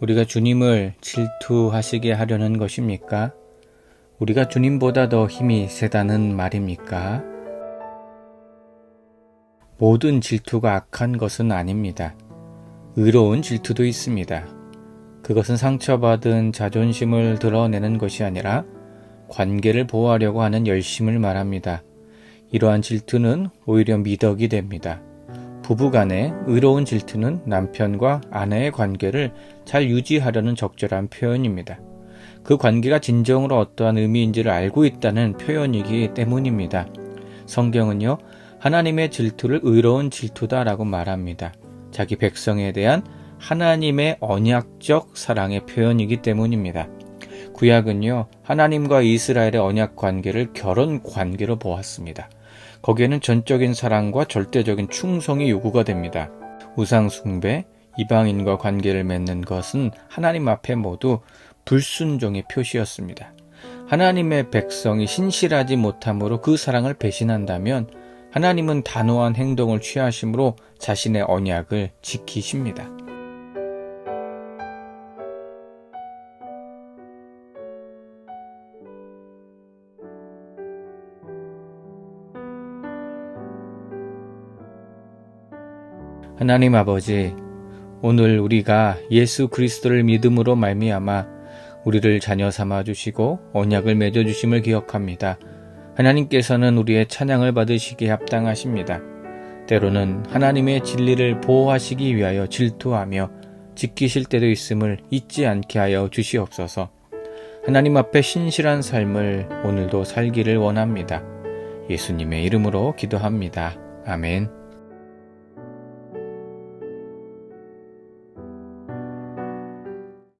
우리가 주님을 질투하시게 하려는 것입니까? 우리가 주님보다 더 힘이 세다는 말입니까? 모든 질투가 악한 것은 아닙니다. 의로운 질투도 있습니다. 그것은 상처받은 자존심을 드러내는 것이 아니라 관계를 보호하려고 하는 열심을 말합니다. 이러한 질투는 오히려 미덕이 됩니다. 부부 간의 의로운 질투는 남편과 아내의 관계를 잘 유지하려는 적절한 표현입니다. 그 관계가 진정으로 어떠한 의미인지를 알고 있다는 표현이기 때문입니다. 성경은요, 하나님의 질투를 의로운 질투다라고 말합니다. 자기 백성에 대한 하나님의 언약적 사랑의 표현이기 때문입니다. 구약은요, 하나님과 이스라엘의 언약 관계를 결혼 관계로 보았습니다. 거기에는 전적인 사랑과 절대적인 충성이 요구가 됩니다. 우상숭배, 이방인과 관계를 맺는 것은 하나님 앞에 모두 불순종의 표시였습니다. 하나님의 백성이 신실하지 못함으로 그 사랑을 배신한다면 하나님은 단호한 행동을 취하심으로 자신의 언약을 지키십니다. 하나님 아버지, 오늘 우리가 예수 그리스도를 믿음으로 말미암아 우리를 자녀 삼아 주시고 언약을 맺어 주심을 기억합니다. 하나님께서는 우리의 찬양을 받으시기에 합당하십니다. 때로는 하나님의 진리를 보호하시기 위하여 질투하며 지키실 때도 있음을 잊지 않게 하여 주시옵소서. 하나님 앞에 신실한 삶을 오늘도 살기를 원합니다. 예수님의 이름으로 기도합니다. 아멘.